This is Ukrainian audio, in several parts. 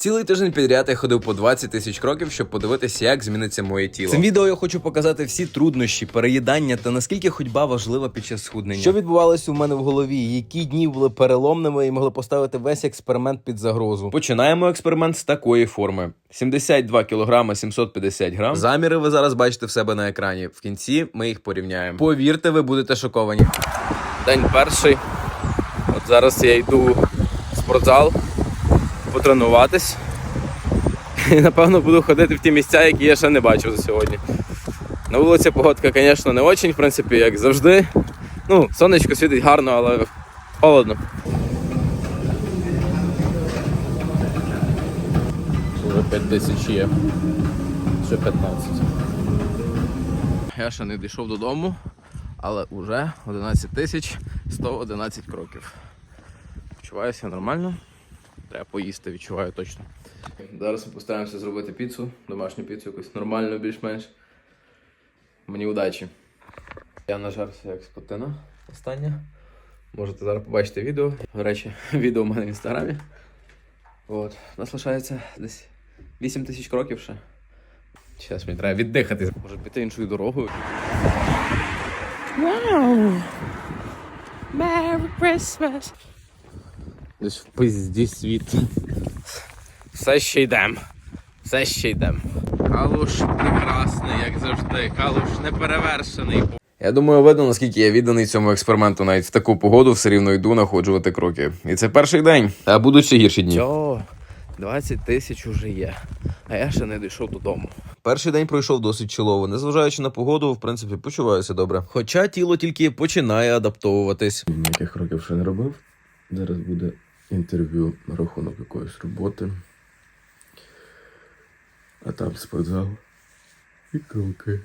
Цілий тиждень підряд я ходив по 20 тисяч кроків, щоб подивитися, як зміниться моє тіло. Цим відео я хочу показати всі труднощі, переїдання та наскільки ходьба важлива під час схуднення. Що відбувалося у мене в голові? Які дні були переломними і могли поставити весь експеримент під загрозу? Починаємо експеримент з такої форми: 72 кг 750 грам. Заміри ви зараз бачите в себе на екрані. В кінці ми їх порівняємо. Повірте, ви будете шоковані. День перший. От зараз я йду в спортзал потренуватись. І напевно буду ходити в ті місця, які я ще не бачив за сьогодні. На вулиці погодка, звісно, не очень, в принципі, як завжди. Ну, сонечко світить гарно, але холодно. Вже 5 тисяч є. Ще 15. Я ще не дійшов додому, але вже 11 тисяч 111 кроків. Почуваюся нормально. Треба поїсти, відчуваю точно. Зараз ми постараємося зробити піцу, домашню піцу, якусь нормальну, більш-менш. Мені удачі. Я нажарся як скотина остання. Можете зараз побачити відео. До речі, відео в мене в інстаграмі. От. У нас лишається десь 8 тисяч кроків ще. Зараз мені треба віддихати. Може піти іншою дорогою. Merry Christmas. Десь в пизді світ. Все ще йдем. Все ще йдем. Калуш прекрасний, як завжди. Калуш неперевершений. Я думаю, видно, наскільки я відданий цьому експерименту. Навіть в таку погоду все рівно йду находжувати кроки. І це перший день. А будуть ще гірші дні. Йо, 20 тисяч уже є. А я ще не дійшов додому. Перший день пройшов досить чолово. Незважаючи на погоду, в принципі, почуваюся добре. Хоча тіло тільки починає адаптовуватись. Ніяких кроків ще не робив. Зараз буде інтерв'ю на рахунок якоїсь роботи. А там спортзал і кроки.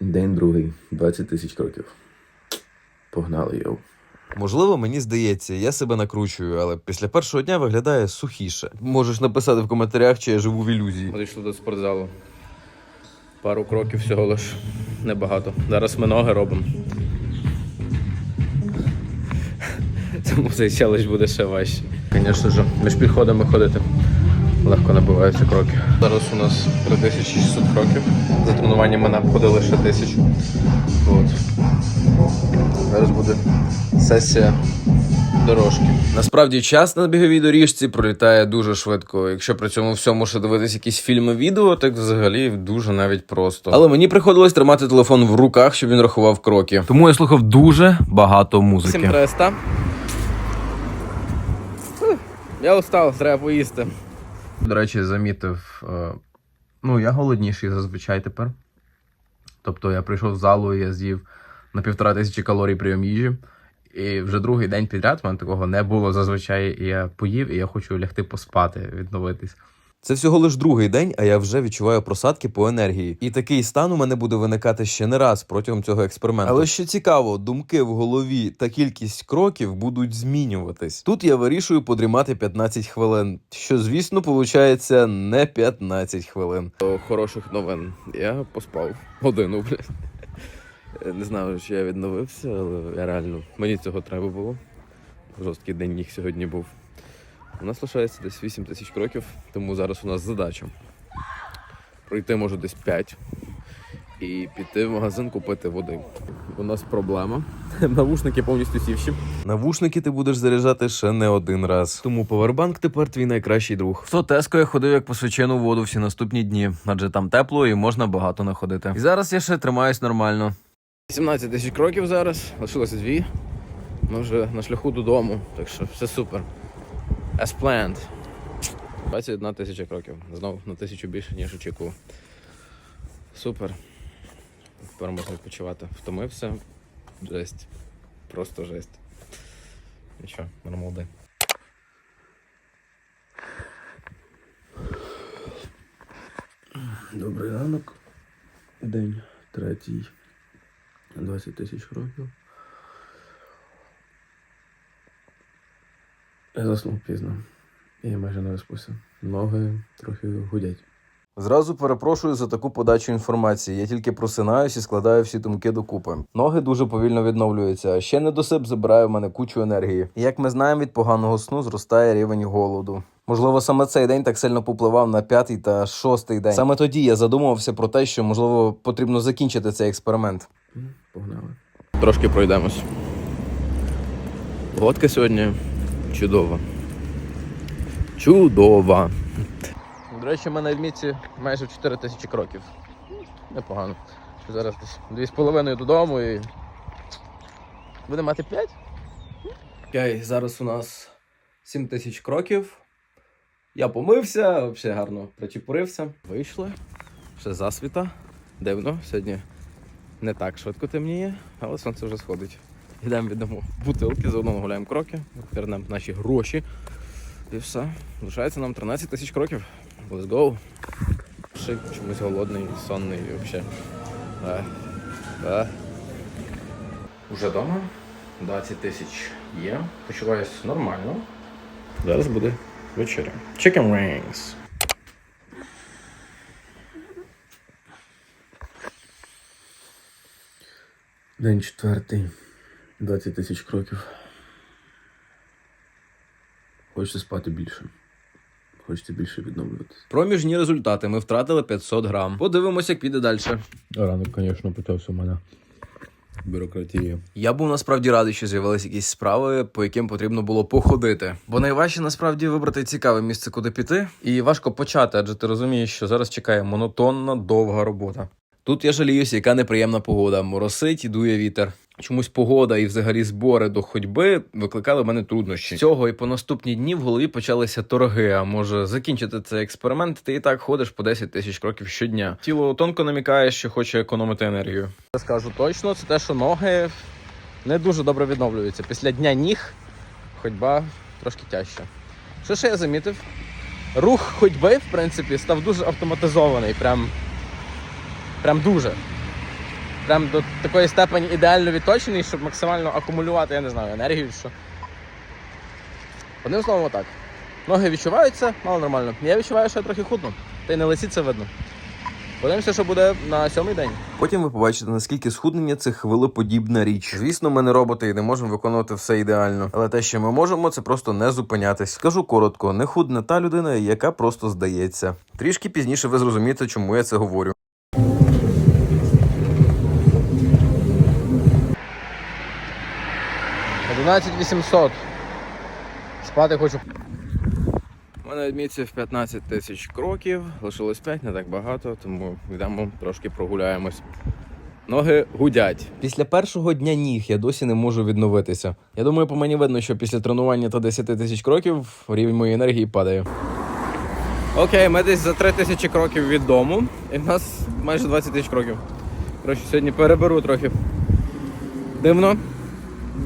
День другий, 20 тисяч кроків. Погнали йоу. Можливо, мені здається, я себе накручую, але після першого дня виглядає сухіше. Можеш написати в коментарях, чи я живу в ілюзії. Ми дійшли до спортзалу. Пару кроків всього лиш небагато. Зараз ми ноги робимо. Тому цей челендж буде ще важче. Звісно ж, між підходами ходити. Легко набиваються кроки. Зараз у нас 3600 кроків. За тренуванням ми обходили ще тисячу. От. Зараз буде сесія дорожки. Насправді час на біговій доріжці пролітає дуже швидко. Якщо при цьому всьому ще дивитись якісь фільми відео, так взагалі дуже навіть просто. Але мені приходилось тримати телефон в руках, щоб він рахував кроки. Тому я слухав дуже багато музики. Всім треста. Я устав, треба поїсти. До речі, замітив. е, Ну, я голодніший зазвичай тепер. Тобто я прийшов з залу і я з'їв на півтора тисячі калорій прийом їжі. І вже другий день підряд в мене такого не було зазвичай. І я поїв, і я хочу лягти поспати, відновитись. Це всього лиш другий день, а я вже відчуваю просадки по енергії. І такий стан у мене буде виникати ще не раз протягом цього експерименту. Але що цікаво, думки в голові та кількість кроків будуть змінюватись. Тут я вирішую подрімати 15 хвилин, що звісно виходить не 15 хвилин. Хороших новин. Я поспав годину, блядь. Не знаю, чи я відновився, але я реально мені цього треба було. Жорсткий день ніг сьогодні був. У нас лишається десь 8 тисяч кроків, тому зараз у нас задача. Пройти може десь 5 і піти в магазин купити води. У нас проблема. Навушники повністю сівші. Навушники ти будеш заряджати ще не один раз. Тому повербанк тепер твій найкращий друг. В Тотеско я ходив як по свячену воду всі наступні дні, адже там тепло і можна багато находити. І зараз я ще тримаюсь нормально. 17 тисяч кроків зараз, лишилося дві. Ми вже на шляху додому, так що все супер. As planned. 21 тисяча кроків. Знову на тисячу більше, ніж очікував. Супер. Тепер можна відпочивати. Втомився. Жесть. Просто жесть. Нічого, нормал день. Добрий ранок. День третій. 20 тисяч років. Я заснув пізно. І майже не виспався. Ноги трохи гудять. Зразу перепрошую за таку подачу інформації. Я тільки просинаюсь і складаю всі думки докупи. Ноги дуже повільно відновлюються, а ще недосип забирає в мене кучу енергії. І як ми знаємо, від поганого сну зростає рівень голоду. Можливо, саме цей день так сильно попливав на п'ятий та шостий день. Саме тоді я задумувався про те, що можливо потрібно закінчити цей експеримент. Погнали. Трошки пройдемось. Водка сьогодні чудова. Чудова. До речі, ми на відмітці майже 4 тисячі кроків. Непогано. Зараз десь 2,5 додому і. Будемо мати 5? Окей, зараз у нас 7 тисяч кроків. Я помився, взагалі гарно причепурився. Вийшли. Ще засвіта. Дивно, сьогодні не так швидко темніє, але сонце вже сходить. Йдемо віддамо бутилки, заодно нагуляємо кроки, вернемо наші гроші. І все. Лишається нам 13 тисяч кроків. Let's go. Ще чомусь голодний, сонний і взагалі. Е, е. Уже вдома. 20 тисяч є. Почуваюся нормально. Зараз буде вечеря. Chicken wings. День четвертий. 20 тисяч кроків. Хочеться спати більше. Хочеться більше відновлюватися. Проміжні результати. Ми втратили 500 грам. Подивимося, як піде далі. Ранок, звісно, почався у мене. Бюрократія. Я був насправді радий, що з'явилися якісь справи, по яким потрібно було походити. Бо найважче насправді вибрати цікаве місце, куди піти, і важко почати, адже ти розумієш, що зараз чекає монотонна довга робота. Тут я жаліюся, яка неприємна погода. Моросить і дує вітер. Чомусь погода і взагалі збори до ходьби викликали в мене труднощі. З цього і по наступні дні в голові почалися торги. А може закінчити цей експеримент? Ти і так ходиш по 10 тисяч кроків щодня. Тіло тонко намікає, що хоче економити енергію. Я скажу точно, це те, що ноги не дуже добре відновлюються. Після дня ніг ходьба трошки тяжча. Що ще я замітив? Рух ходьби, в принципі, став дуже автоматизований. Прям, прям дуже. Прям до такої степені ідеально відточений, щоб максимально акумулювати, я не знаю, енергію. Що. Одним словом, отак. Ноги відчуваються, мало нормально. Я відчуваю, що я трохи худну. Та й на лиці це видно. Подивимося, що буде на сьомий день. Потім ви побачите, наскільки схуднення це хвилеподібна річ. Звісно, ми не роботи і не можемо виконувати все ідеально. Але те, що ми можемо, це просто не зупинятись. Скажу коротко, не худне та людина, яка просто здається. Трішки пізніше ви зрозумієте, чому я це говорю. Одинадцять вісімсот. Спати хочу. У мене відмітці в 15 тисяч кроків, лишилось 5, не так багато, тому йдемо трошки прогуляємось. Ноги гудять. Після першого дня ніг я досі не можу відновитися. Я думаю, по мені видно, що після тренування та 10 тисяч кроків рівень моєї енергії падає. Окей, ми десь за 3 тисячі кроків від дому, і в нас майже 20 тисяч кроків. Коротше, сьогодні переберу трохи. Дивно.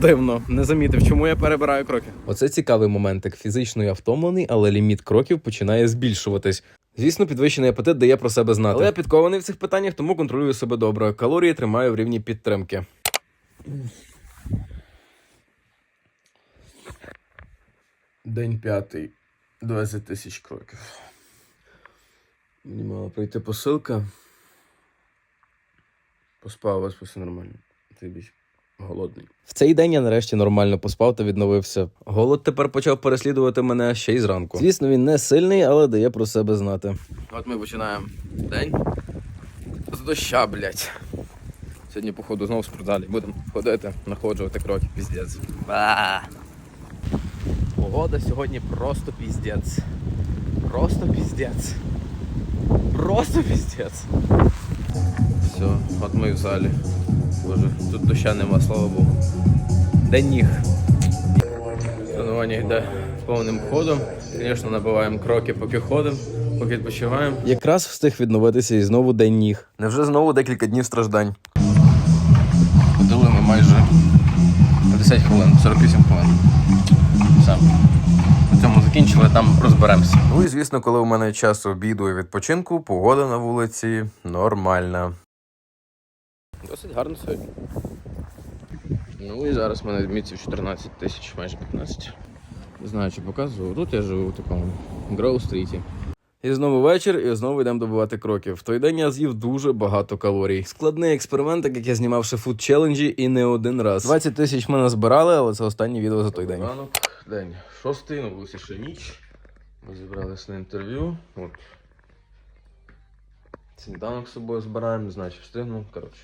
Дивно, не замітив, чому я перебираю кроки. Оце цікавий моментик. Фізично я втомлений, але ліміт кроків починає збільшуватись. Звісно, підвищений апетит дає про себе знати. Але я підкований в цих питаннях, тому контролюю себе добре. Калорії тримаю в рівні підтримки. День п'ятий. 20 тисяч кроків. Мені мала прийти посилка. Поспав, вас все нормально. Ти більш голодний. В цей день я нарешті нормально поспав та відновився. Голод тепер почав переслідувати мене ще й зранку. Звісно, він не сильний, але дає про себе знати. От ми починаємо день. З доща, блять. Сьогодні, походу, знову в спортзалі. Будемо ходити, находжувати кроки, піздець. Погода сьогодні просто піздець. Просто піздець. Просто піздець. Все, от ми в залі. Боже, тут доща нема, слава Богу. День ніг. Тренування йде повним ходом. Звісно, набиваємо кроки, поки ходимо, поки відпочиваємо. Якраз встиг відновитися і знову день ніг. Невже знову декілька днів страждань? Ходили ми майже 50 хвилин, 48 хвилин. Все. Закінчили, там розберемося. Ну і звісно, коли у мене час обіду і відпочинку, погода на вулиці нормальна. Досить гарно сьогодні. Ну і зараз в мене відмітці 14 тисяч, майже 15. Не знаю, чи показую. Тут я живу в такому Гроу стріті. І знову вечір, і знову йдемо добувати кроків. В той день я з'їв дуже багато калорій. Складний експеримент, так як я знімав ще фуд челенджі і не один раз. 20 тисяч ми назбирали, але це останнє відео за той день. Ранок, день шостий, на вулиці ще ніч. Ми зібралися на інтерв'ю. От. Сніданок з собою збираємо, не знаю, чи встигну. Коротше.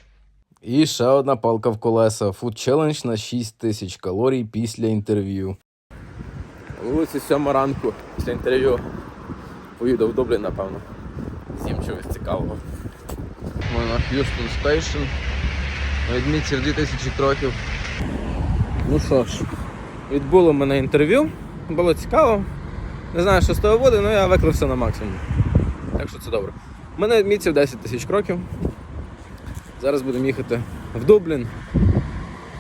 І ще одна палка в колеса. Фуд челендж на 6 тисяч калорій після інтерв'ю. Вулиці сьома ранку після інтерв'ю. Поїду в Дублін, напевно. З'їм чогось цікавого. Ми на Х'юстон Стейшн. На відмітці в 2000 кроків. Ну що ж, відбуло мене інтерв'ю. Було цікаво. Не знаю, що з того буде, але я виклав все на максимум. Так що це добре. У мене відмітці в 10 тисяч кроків. Зараз будемо їхати в Дублін.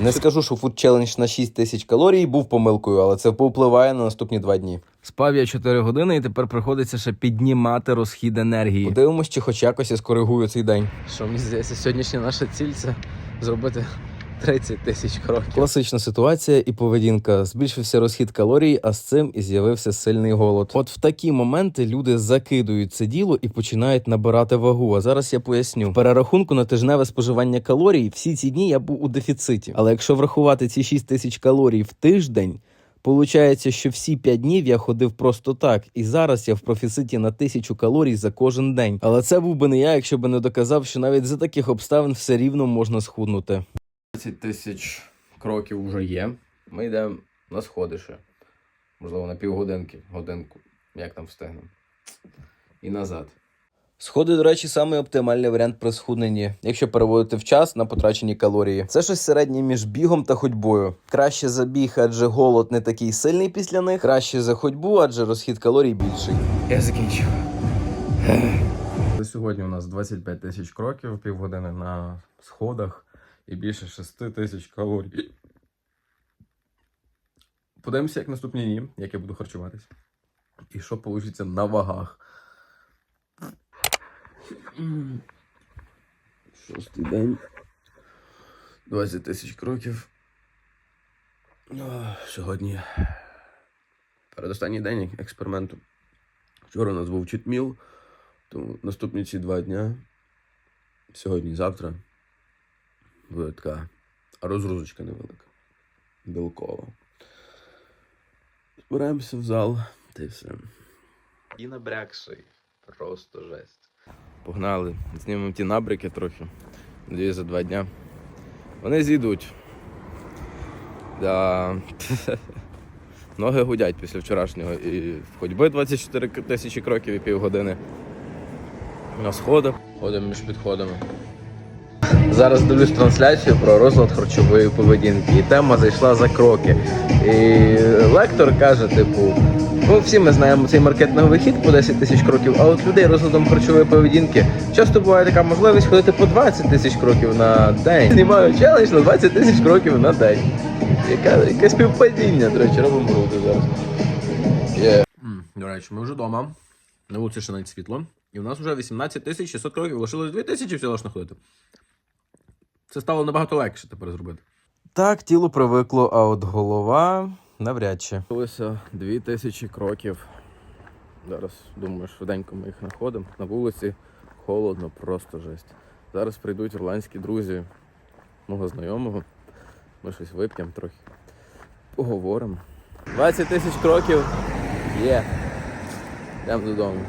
Не скажу, що фуд челендж на 6 тисяч калорій був помилкою, але це повпливає на наступні два дні. Спав я 4 години і тепер приходиться ще піднімати розхід енергії. Подивимось, чи хоч якось я скоригую цей день. Що мені здається, сьогоднішня наша ціль це зробити 30 тисяч кроків. Класична ситуація і поведінка. Збільшився розхід калорій, а з цим і з'явився сильний голод. От в такі моменти люди закидують це діло і починають набирати вагу. А зараз я поясню. В перерахунку на тижневе споживання калорій всі ці дні я був у дефіциті. Але якщо врахувати ці 6 тисяч калорій в тиждень. Получається, що всі 5 днів я ходив просто так, і зараз я в профіциті на тисячу калорій за кожен день. Але це був би не я, якщо би не доказав, що навіть за таких обставин все рівно можна схуднути. 20 тисяч кроків вже є. Ми йдемо на сходи ще. Можливо, на півгодинки, годинку, як там встигнемо. І назад. Сходи, до речі, самий оптимальний варіант при схудненні, якщо переводити в час на потрачені калорії. Це щось середнє між бігом та ходьбою. Краще за біг, адже голод не такий сильний після них. Краще за ходьбу, адже розхід калорій більший. Я закінчив. Сьогодні у нас 25 тисяч кроків, півгодини на сходах і більше 6 тисяч калорій. Подивимося, як наступні дні, як я буду харчуватись. І що вийде на вагах. Шостий день. 20 тисяч кроків. Сьогодні передостанній день експерименту. Вчора у нас був читміл, тому наступні ці два дня, сьогодні завтра, буде така розгрузочка невелика. Білкова. Збираємося в зал, та й все. І набрякший. Просто жесть. Погнали. Знімемо ті набряки трохи. Надіюсь, за два дня. Вони зійдуть. Да. Ноги гудять після вчорашнього. І в ходьби 24 тисячі кроків і півгодини. На сходах. Ходимо між підходами. Зараз дивлюсь трансляцію про розлад харчової поведінки. І тема зайшла за кроки. І лектор каже, типу, ну всі ми знаємо цей маркетинговий хід по 10 тисяч кроків, а от людей розладом харчової поведінки часто буває така можливість ходити по 20 тисяч кроків на день. Знімаю челендж на 20 тисяч кроків на день. Яка, яке співпадіння, до речі, робимо груди зараз. Є. До речі, ми вже вдома. На вулиці ще навіть світло. І у нас вже 18 тисяч 600 кроків, лишилось 2 тисячі всього лиш находити. Це стало набагато легше тепер зробити. Так, тіло привикло, а от голова навряд чи. Лише 2 тисячі кроків. Зараз, думаю, швиденько ми їх знаходимо. На вулиці холодно, просто жесть. Зараз прийдуть ірландські друзі мого знайомого. Ми щось вип'ємо трохи. Поговоримо. 20 тисяч кроків є. Йдемо додому.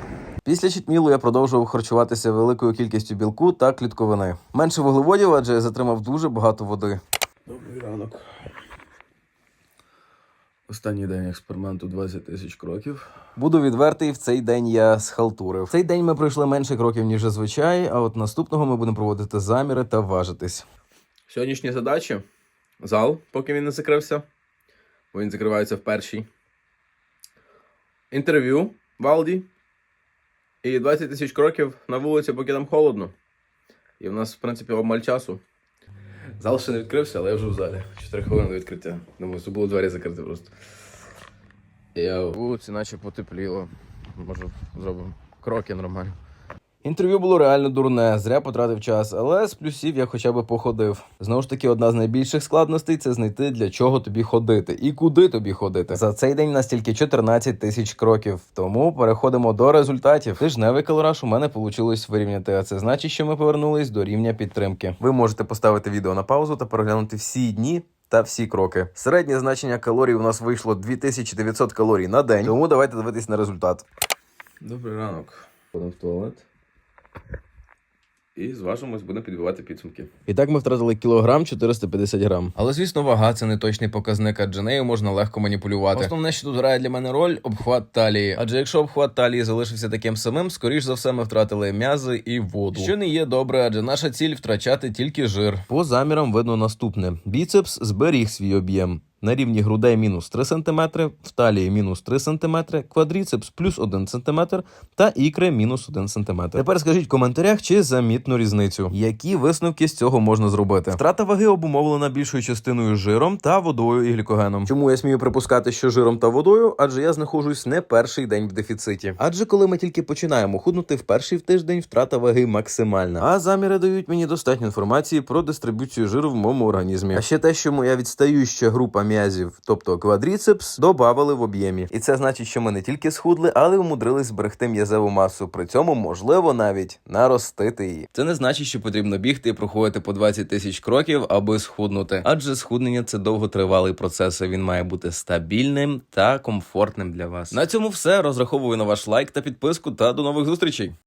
Після читмілу я продовжував харчуватися великою кількістю білку та клітковини. Менше вуглеводів, адже я затримав дуже багато води. Добрий ранок. Останній день експерименту 20 тисяч кроків. Буду відвертий, в цей день я схалтурив. В цей день ми пройшли менше кроків, ніж зазвичай, а от наступного ми будемо проводити заміри та важитись. Сьогоднішні задачі. Зал, поки він не закрився. Бо він закривається в першій. Інтерв'ю в Алді. І 20 тисяч кроків на вулиці, поки там холодно. І в нас, в принципі, обмаль часу. Зал ще не відкрився, але я вже в залі. 4 хвилини до відкриття. Думаю, забули двері закрити просто. Я вулиці наче потепліло. Може, зробимо кроки нормально. Інтерв'ю було реально дурне, зря потратив час, але з плюсів я хоча б походив. Знову ж таки, одна з найбільших складностей це знайти для чого тобі ходити і куди тобі ходити. За цей день у нас 14 тисяч кроків. Тому переходимо до результатів. Тижневий калораж у мене вийшло вирівняти, а це значить, що ми повернулись до рівня підтримки. Ви можете поставити відео на паузу та переглянути всі дні. Та всі кроки. Середнє значення калорій у нас вийшло 2900 калорій на день. Тому давайте дивитись на результат. Добрий ранок. Ходимо в туалет. І зважимось, будемо підбивати підсумки. І так ми втратили кілограм 450 грам. Але звісно, вага це не точний показник, адже нею можна легко маніпулювати. Основне, що тут грає для мене роль обхват талії. Адже якщо обхват талії залишився таким самим, скоріш за все, ми втратили м'язи і воду. Що не є добре, адже наша ціль втрачати тільки жир. По замірам видно наступне: біцепс зберіг свій об'єм. На рівні грудей мінус 3 см, в талії мінус 3 см, квадріцепс плюс 1 см та ікри мінус 1 см. Тепер скажіть в коментарях, чи замітну різницю. Які висновки з цього можна зробити? Втрата ваги обумовлена більшою частиною жиром та водою і глікогеном. Чому я смію припускати, що жиром та водою? Адже я знаходжусь не перший день в дефіциті. Адже коли ми тільки починаємо худнути в перший тиждень, втрата ваги максимальна. А заміри дають мені достатньо інформації про дистрибуцію жиру в моєму організмі. А ще те, що моя відстающа група м'язів, тобто квадріцепс, добавили в об'ємі. І це значить, що ми не тільки схудли, але й умудрились зберегти м'язеву масу. При цьому можливо навіть наростити її. Це не значить, що потрібно бігти і проходити по 20 тисяч кроків, аби схуднути. Адже схуднення це довготривалий процес. Він має бути стабільним та комфортним для вас. На цьому все розраховую на ваш лайк та підписку. Та до нових зустрічей.